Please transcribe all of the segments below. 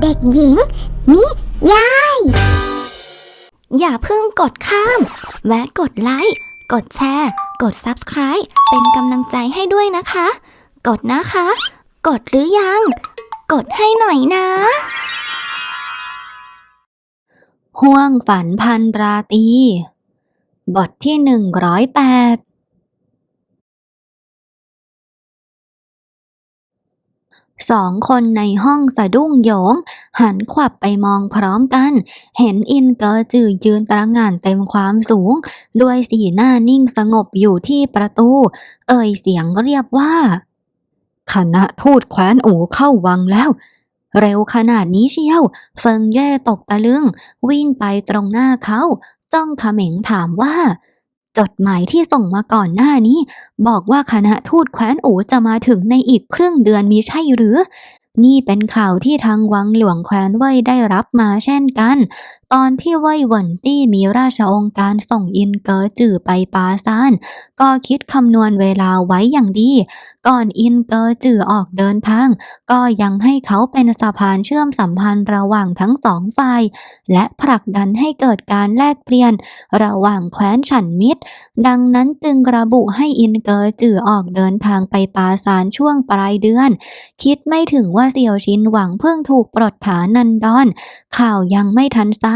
เด็กหญิง นิยาย อย่าเพิ่งกดข้าม แวะกดไลค์ กดแชร์ กด Subscribe เป็นกำลังใจให้ด้วยนะคะ กดนะคะ กดหรือยัง กดให้หน่อยนะ ห่วงฝันพันราตรีบทที่หนึ่งร้อยแปด สองคนในห้องสะดุ้งโหยง หันขวับไปมองพร้อมกัน เห็นอินเกอร์จือยืนตระงานเต็มความสูง ด้วยสีหน้านิ่งสงบอยู่ที่ประตู เอ่ยเสียงเรียบว่า คณะทูตแคว้นอู่เข้าวังแล้ว เร็วขนาดนี้เชียว เฟิงแย่ตกตะลึง วิ่งไปตรงหน้าเขาจ้องเขม็งถามว่า จดหมายที่ส่งมาก่อนหน้านี้ บอกว่าคณะทูตแคว้นอูจะมาถึงในอีกครึ่งเดือนมีใช่หรือ นี่เป็นข่าวที่ทางวังหลวงแคว้นเว่ยได้รับมาเช่นกันตอนที่เว่ยหวนตี้มีราชองค์การส่งอินเกอร์จื่อไปปาซาน ก็คิดคำนวณเวลาไว้อย่างดี ก่อนอินเกอร์จื่อออกเดินทาง ก็ยังให้เขาเป็นสะพานเชื่อมสัมพันธ์ระหว่างทั้งสองฝ่าย และผลักดันให้เกิดการแลกเปลี่ยน ระหว่างแคว้นฉันมิตร ดังนั้นจึงระบุให้อินเกอร์จื่อออกเดินทางไปปาซานช่วงปลายเดือน คิดไม่ถึงว่าเสี่ยวชินหวังเพิ่งถูกปลดฐานันดอน ข่าวยังไม่ทันซา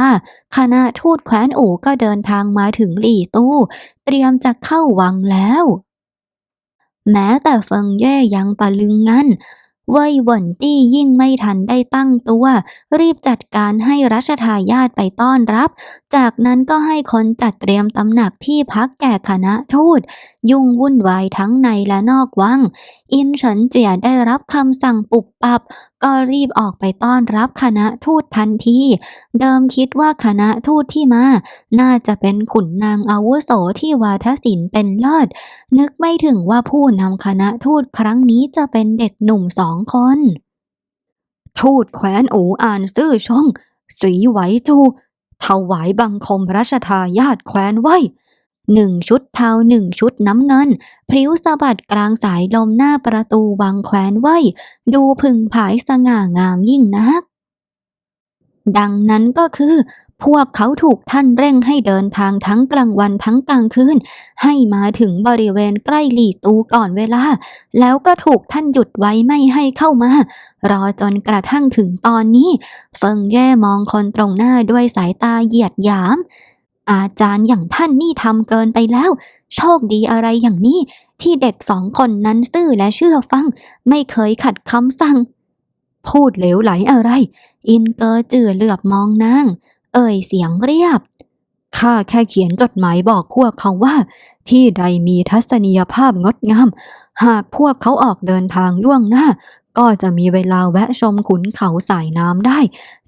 คณะทูตแคว้นอู่ก็เดินทางมาถึงหลี่ตู้ เตรียมจะเข้าวังแล้ว แม้แต่เฟิงเย่ยังตะลึงงันเว่ยเวินตี้ยิ่งไม่ทันได้ตั้งตัว รีบจัดการให้รัชทายาทไปต้อนรับจากนั้นก็ให้คนจัดเตรียมตำหนักที่พักแก่คณะทูตยุ่งวุ่นวายทั้งในและนอกวัง อินเฉินเจียได้รับคำสั่งปุบปับ ก็รีบออกไปต้อนรับคณะทูตทันที เดิมคิดว่าคณะทูตที่มา น่าจะเป็นขุนนางอาวุโสที่วาทศิลป์เป็นเลิศ นึกไม่ถึงว่าผู้นำคณะทูตครั้งนี้จะเป็นเด็กหนุ่มสองคน ทูตแคว้นอูอ่านซื่อช่องสีไหวจู ถวายบังคมพระราชทายาทแคว้นไว้หนึ่งชุดเทาหนึ่งชุดน้ำเงิน พริ้วสะบัดกลางสายลมหน้าประตูวังแคว้นไว้ ดูพึงผายสง่างามยิ่งนัก ดังนั้นก็คือ พวกเขาถูกท่านเร่งให้เดินทางทั้งกลางวันทั้งกลางคืน ให้มาถึงบริเวณใกล้หลีตูก่อนเวลา แล้วก็ถูกท่านหยุดไว้ไม่ให้เข้ามา รอจนกระทั่งถึงตอนนี้ เฟิงแย่มองคนตรงหน้าด้วยสายตาเหยียดหยาม อาจารย์อย่างท่านนี่ทำเกินไปแล้ว โชคดีอะไรอย่างนี้ ที่เด็กสองคนนั้นซื่อและเชื่อฟัง ไม่เคยขัดคำสั่ง พูดเหลวไหลอะไร อินเกอร์จือเหลือบมองนาง เอ่ยเสียงเรียบ ข้าแค่เขียนจดหมายบอกพวกเขาว่า ที่ใดมีทัศนียภาพงดงาม หากพวกเขาออกเดินทางล่วงหน้า ก็จะมีเวลาแวะชมขุนเขาสายน้ำได้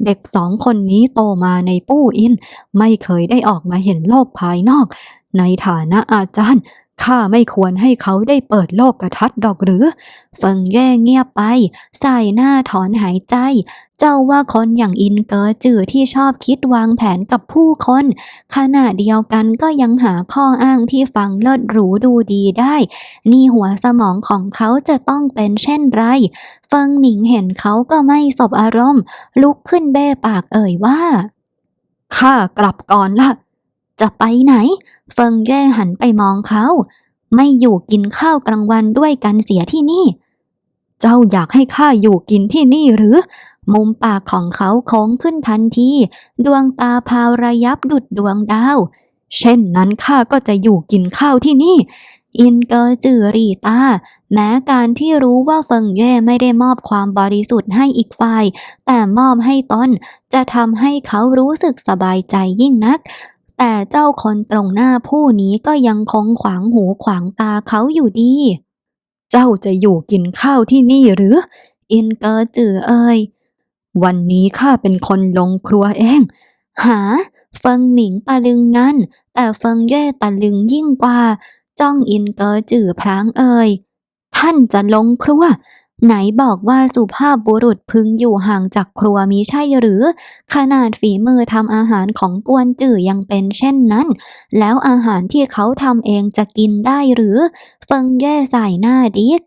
เด็กสองคนนี้โตมาในปู้อิน ไม่เคยได้ออกมาเห็นโลกภายนอก ในฐานะอาจารย์ ข้าไม่ควรให้เขาได้เปิดโลกกระทัดดอกหรือ เฟิงแย่เงียบไป ใสายหน้าถอนหายใจ เจ้าว่าคนอย่างอินเกอร์จือที่ชอบคิดวางแผนกับผู้คน ขณะเดียวกันก็ยังหาข้ออ้างที่ฟังเลิศหรูดูดีได้ นี่หัวสมองของเขาจะต้องเป็นเช่นไร เฟิงหมิงเห็นเขาก็ไม่สบอารมณ์ ลุกขึ้นเบ้ปากเอ่ยว่าข้ากลับก่อนละ จะไปไหน เฟิงแย่หันไปมองเขา ไม่อยู่กินข้าวกลางวันด้วยกันเสียที่นี่ เจ้าอยากให้ข้าอยู่กินที่นี่หรือ มุมปากของเขาโค้งขึ้นทันที ดวงตาพาวระยับดุดดวงดาว เช่นนั้นข้าก็จะอยู่กินข้าวที่นี่ อินเกอร์จือรีตา แม้การที่รู้ว่าเฟิงเย่ไม่ได้มอบความบริสุทธิ์ให้อีกฝ่าย แต่มอบให้ตนจะทำให้เขารู้สึกสบายใจยิ่งนัก แต่เจ้าคนตรงหน้าผู้นี้ก็ยังคงขวางหูขวางตาเขาอยู่ดี เจ้าจะอยู่กินข้าวที่นี่หรือ อินเกอร์จือเอ่ยวันนี้ข้าเป็นคนลงครัวเอง หา เฟิงหมิงตะลึงงันแต่เฟิงเย่ตะลึงยิ่งกว่า จ้องอินเกอร์จือพรางเอ่ยท่านจะลงครัว ไหนบอกว่าสุภาพบุรุษพึงอยู่ห่างจากครัวมิใช่หรือ ขนาดฝีมือทำอาหารของกวนจื่อยังเป็นเช่นนั้น แล้วอาหารที่เขาทำเองจะกินได้หรือ เฟิงแย่ใส่หน้าดิก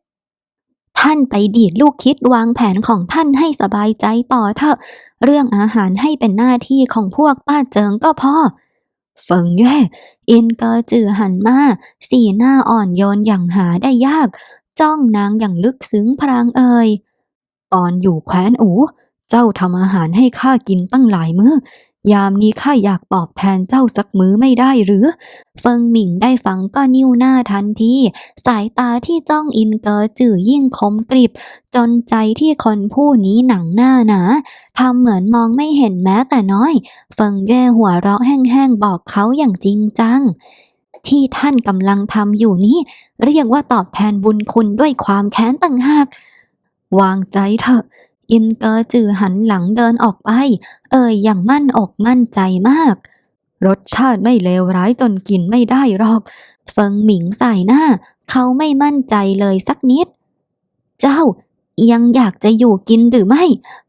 ท่านไปดีดลูกคิดวางแผนของท่านให้สบายใจต่อเถอะ เรื่องอาหารให้เป็นหน้าที่ของพวกป้าเจิงก็พอเฟิงเย่อินเกอจือหันมา สีหน้าอ่อนโยนอย่างหาได้ยาก จ้องนางอย่างลึกซึ้งพรางเอ่ยตอนอยู่แคว้นอูเจ้าทำอาหารให้ข้ากินตั้งหลายมื้อยามนี้ข้าอยากตอบแทนเจ้าสักมื้อไม่ได้หรือ เฟิงหมิงได้ฟังก็นิ้วหน้าทันที สายตาที่จ้องอินเกอจื่อยิ่งคมกริบ จนใจที่คนผู้นี้หนังหน้าหนาทำเหมือนมองไม่เห็นแม้แต่น้อย เฟิงเย่หัวเราะแห้งๆบอกเขาอย่างจริงจัง ที่ท่านกำลังทำอยู่นี้ เรียกว่าตอบแทนบุญคุณด้วยความแค้นต่างหาก วางใจเถอะ อินเกอจือหันหลังเดินออกไป เอ่ยอย่างมั่นอกมั่นใจมาก รสชาติไม่เลวร้ายจนกินไม่ได้หรอก เฟิงหมิงใส่หน้า เขาไม่มั่นใจเลยสักนิด เจ้า ยังอยากจะอยู่กินหรือไม่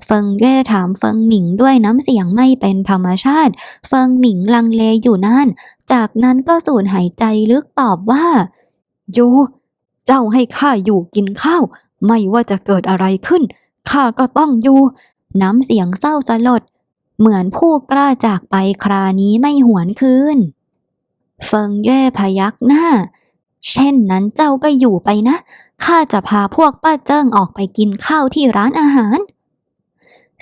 เฟิงเย่ถามเฟิงหมิงด้วยน้ำเสียงไม่เป็นธรรมชาติ เฟิงหมิงลังเลอยู่นานจากนั้นก็สูดหายใจลึกตอบว่าอยู่เจ้าให้ข้าอยู่กินข้าว ไม่ว่าจะเกิดอะไรขึ้นข้าก็ต้องอยู่ น้ำเสียงเศร้าสลด เหมือนผู้กล้าจากไปครานี้ไม่หวนคืน เฟิงเย่พยักหน้า เช่นนั้นเจ้าก็อยู่ไปนะ ข้าจะพาพวกป้าเจิ้งออกไปกินข้าวที่ร้านอาหาร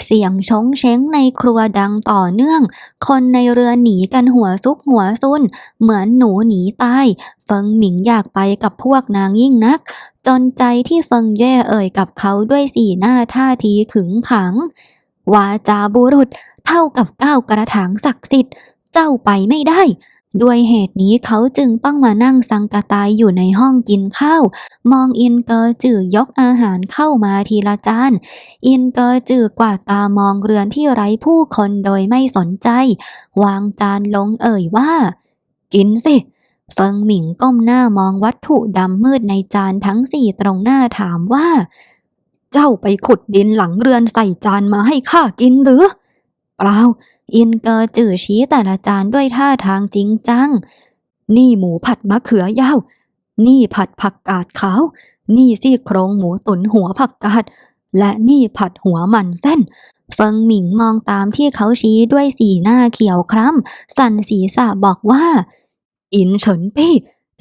เสียงชงเช้งในครัวดังต่อเนื่อง คนในเรือหนีกันหัวซุกหัวซุน เหมือนหนูหนีตาย เฟิงหมิงอยากไปกับพวกนางยิ่งนัก จนใจที่เฟิงเย่เอ่ยกับเขาด้วยสีหน้าท่าทีขึงขัง วาจาบุรุษเท่ากับก้าวกระถางศักดิ์สิทธิ์ เจ้าไปไม่ได้ ด้วยเหตุนี้เขาจึงต้องมานั่งสังกตายอยู่ในห้องกินข้าว มองอินเกอร์จือยกอาหารเข้ามาทีละจาน อินเกอร์จือกวาดตามองเรือนที่ไร้ผู้คนโดยไม่สนใจ วางจานลงเอ่ยว่า กินสิ เฟิงหมิงก้มหน้ามองวัตถุดำมืดในจานทั้งสี่ตรงหน้าถามว่า เจ้าไปขุดดินหลังเรือนใส่จานมาให้ข้ากินหรือ เปล่า อินเกอจื่อชี้แต่ละจานด้วยท่าทางจริงจัง นี่หมูผัดมะเขือยาว นี่ผัดผักกาดขาว นี่ซี่โครงหมูตุ๋นหัวผักกาด และนี่ผัดหัวมันเส้น เฟิงหมิงมองตามที่เขาชี้ด้วยสีหน้าเขียวคล้ำ สั่นศีรษะบอกว่า อินเฉินปี้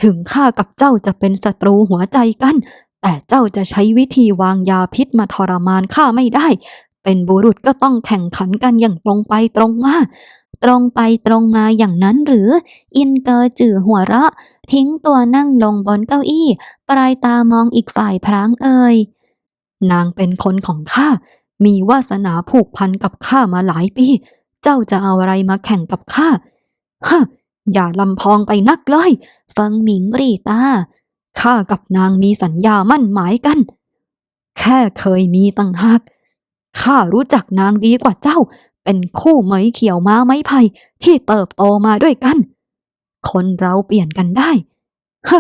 ถึงข้ากับเจ้าจะเป็นศัตรูหัวใจกันแต่เจ้าจะใช้วิธีวางยาพิษมาทรมานข้าไม่ได้ เป็นบุรุษก็ต้องแข่งขันกันอย่างตรงไปตรงมาตรงไปตรงมาอย่างนั้นหรือ อินเกอจือหัวเราะ ทิ้งตัวนั่งลงบนเก้าอี้ ปลายตามองอีกฝ่ายพรางเอ่ยนางเป็นคนของข้า มีวาสนาผูกพันกับข้ามาหลายปี เจ้าจะเอาอะไรมาแข่งกับข้าฮะอย่าลำพองไปนักเลยฟังหมิงรีตาข้ากับนางมีสัญญามั่นหมายกัน แค่เคยมีตั้งหาก ข้ารู้จักนางดีกว่าเจ้า เป็นคู่ไหมยเขียวม้าไม้ไผ่ที่เติบโตมาด้วยกัน คนเราเปลี่ยนกันได้ฮ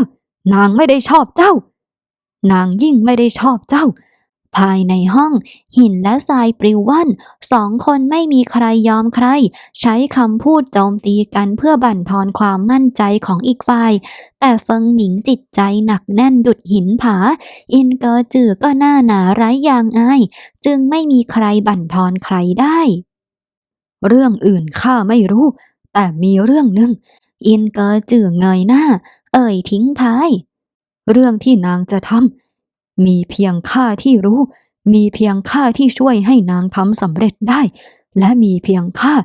นางไม่ได้ชอบเจ้า นางยิ่งไม่ได้ชอบเจ้า ภายในห้อง หินและทรายปลิวว่อนสองคนไม่มีใครยอมใคร ใช้คำพูดโจมตีกันเพื่อบั่นทอนความมั่นใจของอีกฝ่าย แต่เฟิงหมิงจิตใจหนักแน่นดุดหินผา อินเกอจือก็หน้าหนาไร้ยางอาย จึงไม่มีใครบั่นทอนใครได้ เรื่องอื่นข้าไม่รู้ แต่มีเรื่องหนึ่งอินเกอจือเงยหน้า เอ่ยทิ้งท้าย เรื่องที่นางจะทำ มีเพียงข้าที่รู้ มีเพียงข้าที่ช่วยให้นางทำสำเร็จได้ และมีเพียงข้า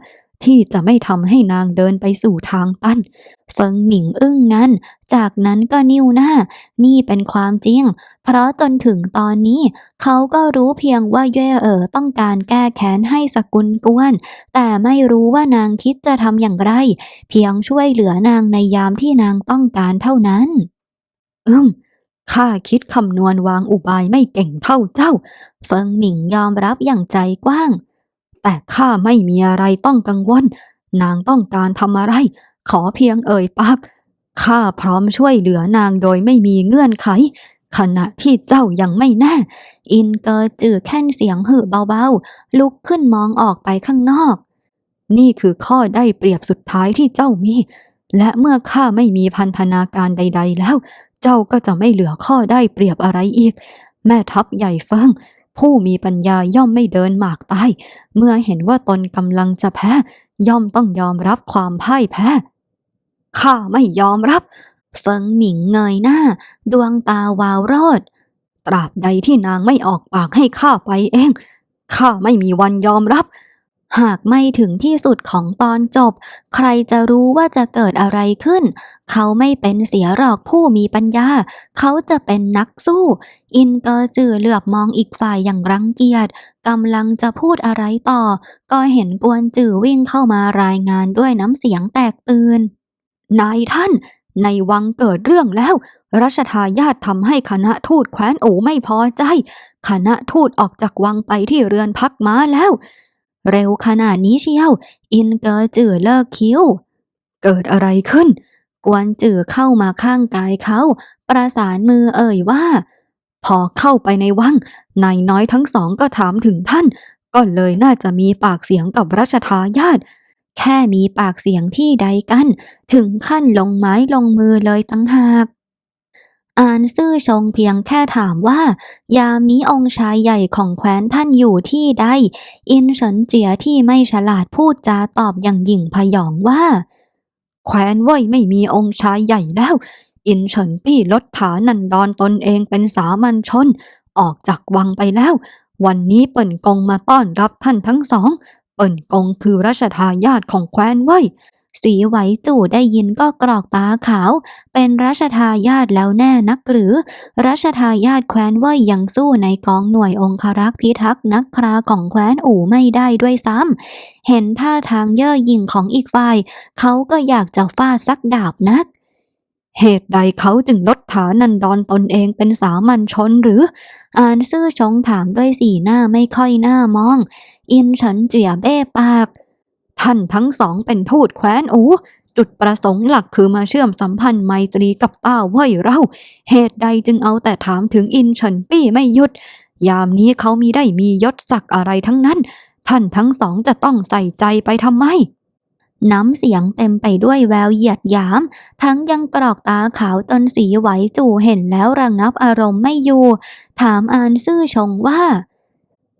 ที่จะไม่ทำให้นางเดินไปสู่ทางตันเฟิงหมิงอึ้งงั้น จากนั้นก็นิ้วหน้า นี่เป็นความจริง เพราะจนถึงตอนนี้ เขาก็รู้เพียงว่าเย่เอ๋อต้องการแก้แค้นให้สกุลกวน แต่ไม่รู้ว่านางคิดจะทำอย่างไร เพียงช่วยเหลือนางในยามที่นางต้องการเท่านั้น อืม ข้าคิดคำนวณวางอุบายไม่เก่งเท่าเจ้า เฟิงหมิงยอมรับอย่างใจกว้าง แต่ข้าไม่มีอะไรต้องกังวล นางต้องการทำอะไร ขอเพียงเอ่ยปากข้าพร้อมช่วยเหลือนางโดยไม่มีเงื่อนไข ขณะที่เจ้ายังไม่แน่ อินเกอจือแค่นเสียงหือเบาๆ ลุกขึ้นมองออกไปข้างนอก นี่คือข้อได้เปรียบสุดท้ายที่เจ้ามี และเมื่อข้าไม่มีพันธนาการใด ๆ แล้ว เจ้าก็จะไม่เหลือข้อได้เปรียบอะไรอีก แม่ทัพใหญ่เฟิงผู้มีปัญญาย่อมไม่เดินหมากตายเมื่อเห็นว่าตนกำลังจะแพ้ ย่อมต้องยอมรับความพ่ายแพ้ข้าไม่ยอมรับ เฟิงหมิงเงยหน้า ดวงตาวาวโรดตราบใดที่นางไม่ออกปากให้ข้าไปเองข้าไม่มีวันยอมรับ หากไม่ถึงที่สุดของตอนจบ ใครจะรู้ว่าจะเกิดอะไรขึ้น เขาไม่เป็นเสียหรอกผู้มีปัญญา เขาจะเป็นนักสู้ อินเกอร์จือเหลือบมองอีกฝ่ายอย่างรังเกียจกำลังจะพูดอะไรต่อ ก็เห็นกวนจือวิ่งเข้ามารายงานด้วยน้ำเสียงแตกตื่นนายท่าน ในวังเกิดเรื่องแล้ว รัชทายาททำให้คณะทูตแคว้นอูไม่พอใจ คณะทูตออกจากวังไปที่เรือนพักม้าแล้ว เร็วขนาดนี้เชียว อินเกอจือเลิกคิ้ว เกิดอะไรขึ้น กวนจือเข้ามาข้างกายเขา ประสานมือเอ่ยว่า พอเข้าไปในวังนายน้อยทั้งสองก็ถามถึงท่าน ก็เลยน่าจะมีปากเสียงกับรัชทายาทแค่มีปากเสียงที่ใดกัน ถึงขั้นลงไม้ลงมือเลยตั้งหาก อานซื่อชงเพียงแค่ถามว่า ยามนี้องค์ชายใหญ่ของแคว้นท่านอยู่ที่ใด อินเฉินเจียที่ไม่ฉลาดพูดจาตอบอย่างหยิ่งพยองว่า แคว้นว่ยไม่มีองค์ชายใหญ่แล้ว อินเฉินปี้ลดฐานันดอนตนเองเป็นสามัญชน ออกจากวังไปแล้ว วันนี้เปิ่นกงมาต้อนรับท่านทั้งสอง เปิ่นกงคือรัชทายาทของแคว้นว่ย สีไหวจู่ได้ยินก็กรอกตาขาว เป็นรัชทายาทแล้วแน่นักหรือ รัชทายาทแคว้นว่ยยังสู้ในกองหน่วยองครักษ์พิทักษ์นักคราของแคว้นอู่ไม่ได้ด้วยซ้ำเห็นท่าทางเย่อหยิ่งของอีกฝ่าย เขาก็อยากจะฟาดสักดาบนักเหตุใดเขาจึงลดฐานันดอนตนเองเป็นสามัญชนหรือ อ่านซื่อชงถามด้วยสีหน้าไม่ค่อยน่ามอง อินฉินเจียเบ้ปาก ท่านทั้งสองเป็นทูตแคว้นอู จุดประสงค์หลักคือมาเชื่อมสัมพันธ์ไมตรีกับต้าเว่ยเรา เหตุใดจึงเอาแต่ถามถึงอินเฉินปี้ไม่หยุด ยามนี้เขามีได้มียศศักดิ์อะไรทั้งนั้น ท่านทั้งสองจะต้องใส่ใจไปทำไมน้ำเสียงเต็มไปด้วยแววเหยียดหยาม ทั้งยังกรอกตาขาวจนสีไหวจู่เห็นแล้วระงับอารมณ์ไม่อยู่ ถามอานซื่อชงว่า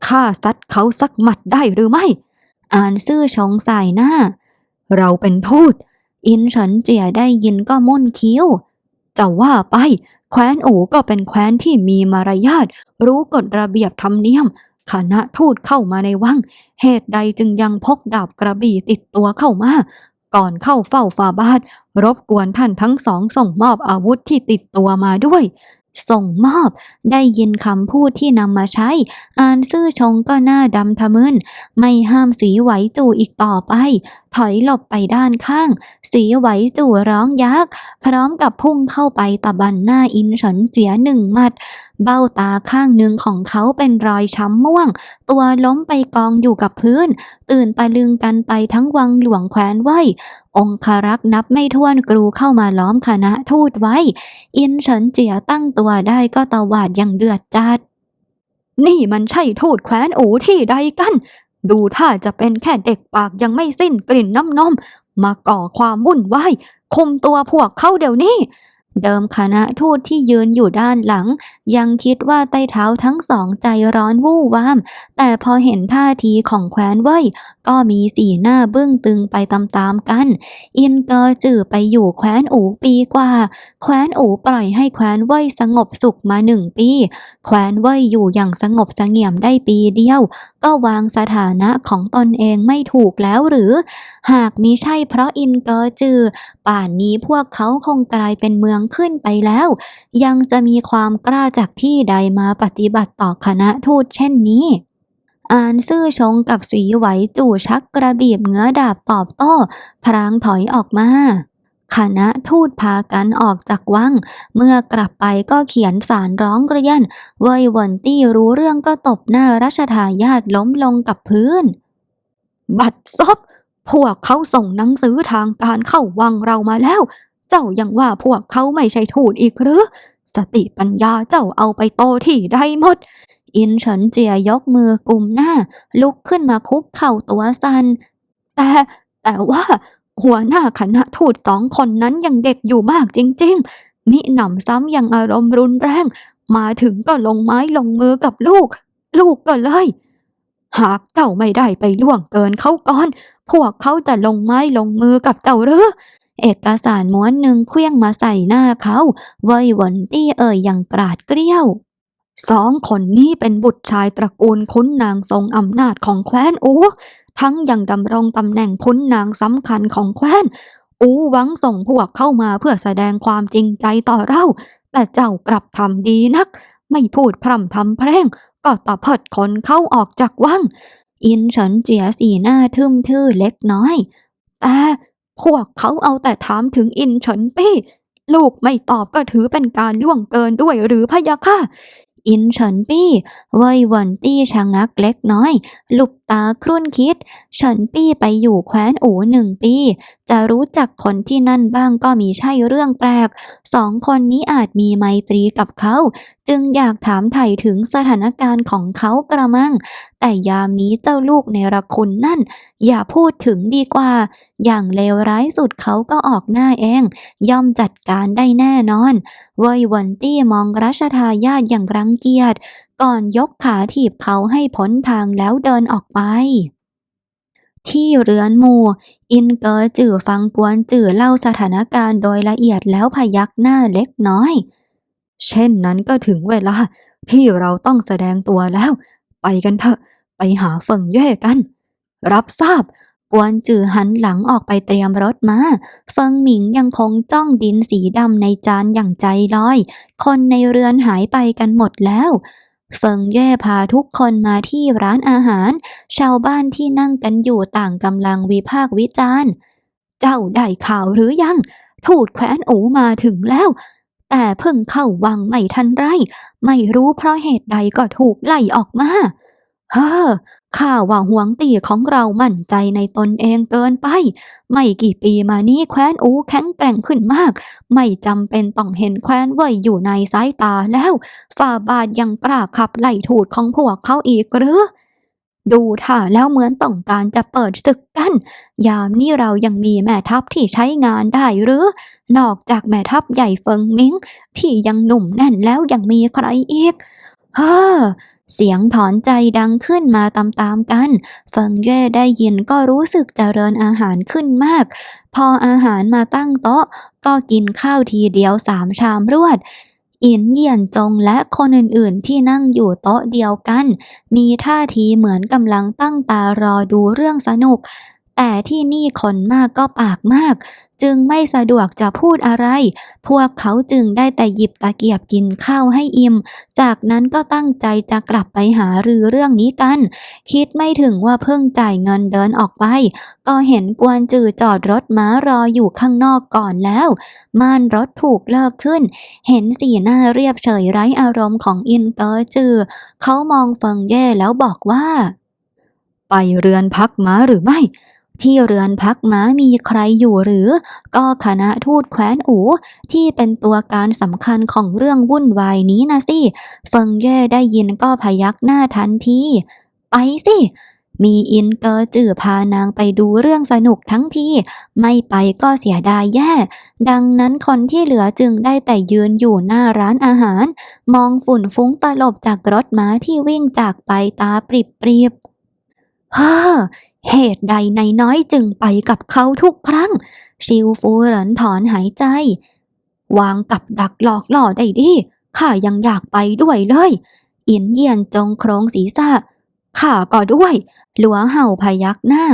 ข้าซัดเขาสักหมัดได้หรือไม่ อ่านซื่อชงใสายหน้า เราเป็นทูตอินฉินเจียได้ยินก็มุ่นคิ้วจะว่าไป แคว้นอู่ก็เป็นแคว้นที่มีมารยาทรู้กฎระเบียบธรรมเนียม คณะทูตเข้ามาในวัง เหตุใดจึงยังพกดาบกระบี่ติดตัวเข้ามา ก่อนเข้าเฝ้าฟาบาทรบกวนท่านทั้งสองส่งมอบอาวุธที่ติดตัวมาด้วย ส่งมอบ ได้ยินคำพูดที่นำมาใช้ อ่านซื่อชงก็หน้าดำทะมึน ไม่ห้ามสีไหวตู่อีกต่อไป ถอยหลบไปด้านข้าง สีไหวตู่ร้องยัก พร้อมกับพุ่งเข้าไปตะบันหน้าอินเฉินเสียหนึ่งหมัด เบ้าตาข้างหนึ่งของเขาเป็นรอยช้ำม่วง ตัวล้มไปกองอยู่กับพื้น ตื่นตะลึงกันไปทั้งวังหลวงแคว้นไว้องคารักษ์นับไม่ถ้วนกรูเข้ามาล้อมคณะทูตไว้ อินเฉินเจียตั้งตัวได้ก็ตวาดอย่างเดือดจัด นี่มันใช่ทูตแคว้นอูที่ใดกัน ดูท่าจะเป็นแค่เด็กปากยังไม่สิ้นกลิ่นน้ำนม มาก่อความวุ่นวายคุมตัวพวกเขาเดี๋ยวนี้ เดิมคณะทูตที่ยืนอยู่ด้านหลัง ยังคิดว่าไต้เท้าทั้งสองใจร้อนวู่วาม แต่พอเห็นท่าทีของแคว้นเว่ยก็มีสีหน้าบึ้งตึงไปตามๆกัน อินเกอร์จือไปอยู่แคว้นอูปีกว่า แคว้นอูปล่อยให้แคว้นเว่ยสงบสุขมาหนึ่งปี แคว้นเว่ยอยู่อย่างสงบเสงี่ยมได้ปีเดียว ก็วางสถานะของตนเองไม่ถูกแล้วหรือ หากมิใช่เพราะอินเกอร์จือป่านนี้พวกเขาคงกลายเป็นเมืองขึ้นไปแล้ว ยังจะมีความกล้าจากที่ใดมาปฏิบัติต่อคณะทูตเช่นนี้อานซื่อชงกับสีไหวจู่ชักกระบีบเงื้อดาบตอบโต้ พรางถอยออกมาคณะทูตพากันออกจากวัง เมื่อกลับไปก็เขียนสารร้องเรียน เว่ยวนตี้รู้เรื่องก็ตบหน้ารัชทายาทล้มลงกับพื้น บัดซบพวกเขาส่งหนังสือทางการเข้าวังเรามาแล้ว เจ้ายังว่าพวกเขาไม่ใช่ทูตอีกหรือ สติปัญญาเจ้าเอาไปโตที่ใดหมด อินเฉินเจียยกมือกุมหน้า ลุกขึ้นมาคุกเข่าตัวสันแต่แต่ว่า หัวหน้าคณะทูตสองคนนั้นยังเด็กอยู่มากจริง ๆ มิหนำซ้ำยังอารมณ์รุนแรง มาถึงก็ลงไม้ลงมือกับลูก ลูกก็เลย หากเจ้าไม่ได้ไปล่วงเกินเขาก่อน พวกเขาจะลงไม้ลงมือกับเจ้าหรือ เอกสารม้วนหนึ่งเคลื่องมาใส่หน้าเขาเว่ยหวนตี้เอ่ยอย่างกราดเกรี้ยวสองคนนี้เป็นบุตรชายตระกูลขุนนางทรงอำนาจของแคว้นอูทั้งยังดำรงตำแหน่งขุนนางสำคัญของแคว้นอูหวังส่งพวกเข้ามาเพื่อแสดงความจริงใจต่อเรา แต่เจ้ากลับทำดีนัก ไม่พูดพร่ำทำเพลงก็ตะเพิดคนเข้าออกจากวัง อินเฉินเจียสีหน้าทึมทื่อเล็กน้อย แต่ พวกเขาเอาแต่ถามถึงอินเฉินปี้ ลูกไม่ตอบก็ถือเป็นการล่วงเกินด้วยหรือพะยะค่ะอินเฉินปี้เว่ยหวนตี้ชะงักเล็กน้อย หลุบตาครุ่นคิด เฉินปี้ไปอยู่แคว้นอูหนึ่งปี จะรู้จักคนที่นั่นบ้างก็มีใช่เรื่องแปลก สองคนนี้อาจมีไมตรีกับเขา จึงอยากถามไถ่ถึงสถานการณ์ของเขากระมังแต่ยามนี้เจ้าลูกในระคุณนั่น อย่าพูดถึงดีกว่า อย่างเลวร้ายสุดเขาก็ออกหน้าเอง ย่อมจัดการได้แน่นอน เว่ยหวนตี้มองรัชทายาทอย่างรังเกียจก่อนยกขาถีบเขาให้พ้นทางแล้วเดินออกไปที่เรือนหมู่ อินเกอจื่อฟังกวนจื่อเล่าสถานการณ์โดยละเอียดแล้วพยักหน้าเล็กน้อย เช่นนั้นก็ถึงเวลาที่เราต้องแสดงตัวแล้ว ไปกันเถอะ ไปหาเฟิงเย่กัน รับทราบ กวนจื่อหันหลังออกไปเตรียมรถมา เฟิงหมิงยังคงจ้องดินสีดำในจานอย่างใจลอย คนในเรือนหายไปกันหมดแล้วเฟิงเย่พาทุกคนมาที่ร้านอาหาร ชาวบ้านที่นั่งกันอยู่ต่างกำลังวิพากษ์วิจารณ์ เจ้าได้ข่าวหรือยังทูตแคว้นอูมาถึงแล้ว แต่เพิ่งเข้าวังไม่ทันไร ไม่รู้เพราะเหตุใดก็ถูกไล่ออกมา เฮ้อข้าว่าหวงตีของเรามั่นใจในตนเองเกินไป ไม่กี่ปีมานี้แคว้นอูแข็งแกร่งขึ้นมาก ไม่จำเป็นต้องเห็นแคว้นเว่ยอยู่ในสายตาแล้วฝ่าบาทยังกล้าขับไล่ถูดของพวกเขาอีกหรือดูท่าแล้วเหมือนต้องการจะเปิดศึกกัน ยามนี้เรายังมีแม่ทัพที่ใช้งานได้หรือ นอกจากแม่ทัพใหญ่เฟิงมิงที่ยังหนุ่มแน่นแล้วยังมีใครอีก เฮ้อ เสียงถอนใจดังขึ้นมาตามๆกัน เฟิงเย่ได้ยินก็รู้สึกเจริญอาหารขึ้นมาก พออาหารมาตั้งโต๊ะ ก็กินข้าวทีเดียวสามชามรวดอินเยียนจงและคนอื่นๆที่นั่งอยู่โต๊ะเดียวกัน มีท่าทีเหมือนกำลังตั้งตารอดูเรื่องสนุก แต่ที่นี่คนมากก็ปากมาก จึงไม่สะดวกจะพูดอะไร พวกเขาจึงได้แต่หยิบตะเกียบกินข้าวให้อิ่ม จากนั้นก็ตั้งใจจะกลับไปหารือเรื่องนี้กัน คิดไม่ถึงว่าเพิ่งจ่ายเงินเดินออกไป ก็เห็นกวนจือจอดรถม้ารออยู่ข้างนอกก่อนแล้ว ม่านรถถูกเลิกขึ้น เห็นสีหน้าเรียบเฉยไร้อารมณ์ของอินเกอร์จือ เขามองเฟิงเย่แล้วบอกว่า ไปเรือนพักม้าหรือไม่ ที่เรือนพักม้ามีใครอยู่หรือ ก็คณะทูตแคว้นอู ที่เป็นตัวการสำคัญของเรื่องวุ่นวายนี้นะสิเฟิงเย่ได้ยินก็พยักหน้าทันทีไปสิมีอินเกอจื่อพานางไปดูเรื่องสนุกทั้งทีไม่ไปก็เสียดายแย่ ดังนั้นคนที่เหลือจึงได้แต่ยืนอยู่หน้าร้านอาหาร มองฝุ่นฟุ้งตลบจากรถม้าที่วิ่งจากไปตาปริบปริบเฮ้อ เหตุใดนายน้อยจึงไปกับเขาทุกครั้งชิวฟูเหรินถอนหายใจ วางกับดักหลอกล่อได้ดิข้ายังอยากไปด้วยเลยอินเยียนจงโครงศีรษะข้าก็ด้วย หลัวเห่าพยักหน้า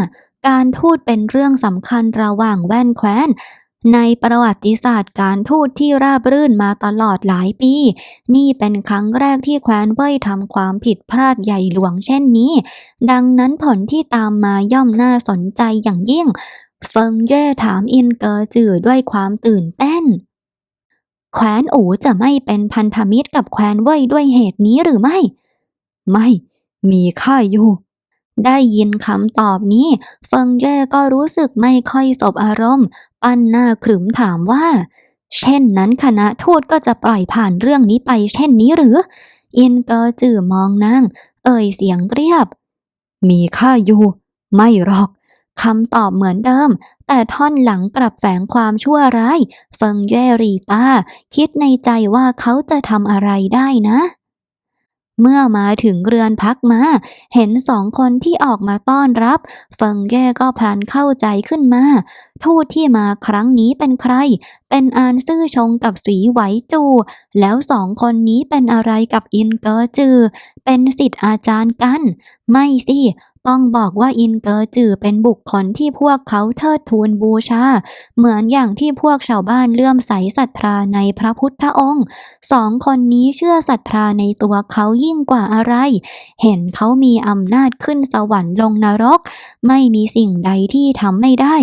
การทูดเป็นเรื่องสำคัญระหว่างแว่นแคว้น ในประวัติศาสตร์การทูตที่ราบรื่นมาตลอดหลายปี นี่เป็นครั้งแรกที่แคว้นเว่ยทำความผิดพลาดใหญ่หลวงเช่นนี้ ดังนั้นผลที่ตามมาย่อมน่าสนใจอย่างยิ่ง เฟิงเย่ถามอินเกอจือด้วยความตื่นเต้นแคว้นอูจะไม่เป็นพันธมิตรกับแคว้นเว่ยด้วยเหตุนี้หรือไม่ ไม่ มีข้าอยู่ ได้ยินคำตอบนี้ เฟิงเย่ก็รู้สึกไม่ค่อยสบอารมณ์ ปั้นหน้าขรึมถามว่า เช่นนั้นคณะทูตก็จะปล่อยผ่านเรื่องนี้ไปเช่นนี้หรือ อินเกอจื่อมองนางเอ่ยเสียงเรียบ มีข้าอยู่ ไม่หรอกคำตอบเหมือนเดิม แต่ท่อนหลังกลับแฝงความชั่วร้าย เฟิงเย่รีตา คิดในใจว่าเขาจะทำอะไรได้นะ เมื่อมาถึงเรือนพักมาเห็นสองคนที่ออกมาต้อนรับ เฟิงเย่ก็พลันเข้าใจขึ้นมา ทูตที่มาครั้งนี้เป็นใคร เป็นอานซื่อชงกับสีไหวจู แล้วสองคนนี้เป็นอะไรกับอินเกอจือ เป็นสิทธิ์อาจารย์กัน ไม่สิ ต้องบอกว่าอินเกอร์จือเป็นบุคคลที่พวกเขาเทิดทูนบูชา เหมือนอย่างที่พวกชาวบ้านเลื่อมใสศรัทธาในพระพุทธองค์สองคนนี้เชื่อศรัทธาในตัวเขายิ่งกว่าอะไร เห็นเขามีอำนาจขึ้นสวรรค์ลงนรก ไม่มีสิ่งใดที่ทำไม่ได้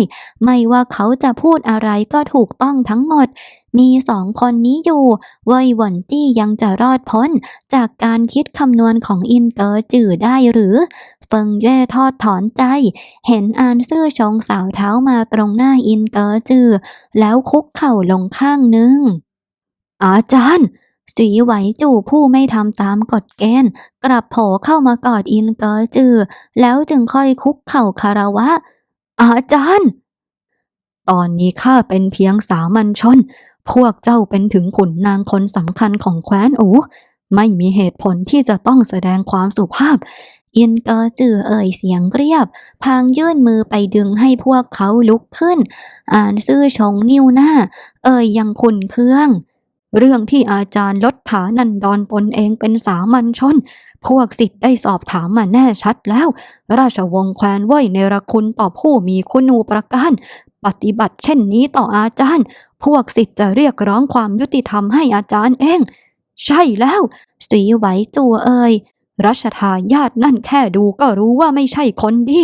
ไม่ว่าเขาจะพูดอะไรก็ถูกต้องทั้งหมด มีสองคนนี้อยู่เว่ยหวนตี้ยังจะรอดพ้น จากการคิดคำนวณของอินเตอร์จือได้หรือ เฟิงเย่ทอดถอนใจ เห็นอานซื่อชงสาวเท้ามาตรงหน้าอินเตอร์จือแล้วคุกเข่าลงข้างหนึ่งอาจารย์สีไหวจู่ผู้ไม่ทำตามกฎเกณฑ์กลับโผล่เข้ามากอดอินเกอร์จือ แล้วจึงค่อยคุกเข่าคารวะ อาจารย์ ตอนนี้ข้าเป็นเพียงสามัญชน พวกเจ้าเป็นถึงขุนนางคนสำคัญของแคว้นอูไม่มีเหตุผลที่จะต้องแสดงความสุภาพ อินเกอจือเอ่ยเสียงเรียบ พางยื่นมือไปดึงให้พวกเขาลุกขึ้น อ่านซื่อชงนิ้วหน้า เอ่ยยังขุนเครื่อง เรื่องที่อาจารย์ลดฐานันดรตนเองเป็นสามัญชน พวกสิทธิ์ได้สอบถามมาแน่ชัดแล้ว ราชวงศ์แคว้นเว่ยในรคุณต่อผู้มีคุณูประการ ปฏิบัติเช่นนี้ต่ออาจารย์ พวกสิทธิ์จะเรียกร้องความยุติธรรมให้อาจารย์เอง ใช่แล้ว สีไหวจัวเอ่ยรัชทายาทนั่นแค่ดูก็รู้ว่าไม่ใช่คนดี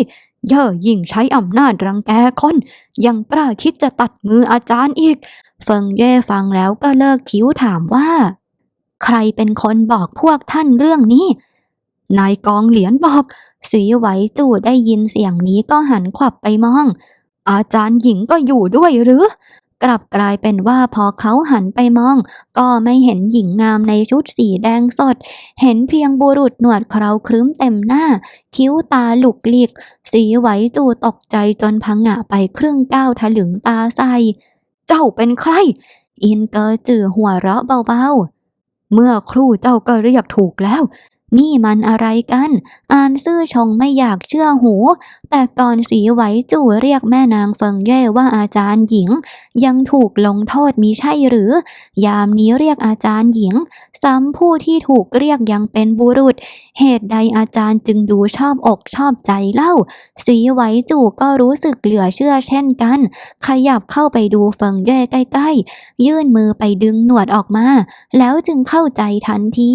เย่อยิ่งใช้อำนาจรังแกคน ยังกล้าคิดจะตัดมืออาจารย์อีก เฟิงเย่ฟังแล้วก็เลิกคิ้วถามว่า ใครเป็นคนบอกพวกท่านเรื่องนี้ นายกองเหรียญบอก สีไหวจู่ได้ยินเสียงนี้ก็หันขวับไปมอง อาจารย์หญิงก็อยู่ด้วยหรือ กลับกลายเป็นว่าพอเขาหันไปมอง ก็ไม่เห็นหญิงงามในชุดสีแดงสด เห็นเพียงบุรุษหนวดเคราครึ้มเต็มหน้า คิ้วตาหลุกหลีก สีไหวจู่ตกใจจนพังงะไปครึ่งก้าวถลึงตาใสเจ้าเป็นใคร อินเกอร์จือหัวเราะเบาๆเมื่อครู่เจ้าก็เรียกถูกแล้ว นี่มันอะไรกัน อ่านซื่อชงไม่อยากเชื่อหู แต่ก่อนสีไหวจู่เรียกแม่นางเฟิงเย่ว่าอาจารย์หญิง ยังถูกลงโทษมีใช่หรือ ยามนี้เรียกอาจารย์หญิง ซ้ำผู้ที่ถูกเรียกยังเป็นบุรุษ เหตุใดอาจารย์จึงดูชอบอกชอบใจเล่า สีไหวจู่ก็รู้สึกเหลือเชื่อเช่นกัน ขยับเข้าไปดูเฟิงเย่ใกล้ๆ ยื่นมือไปดึงหนวดออกมา แล้วจึงเข้าใจทันที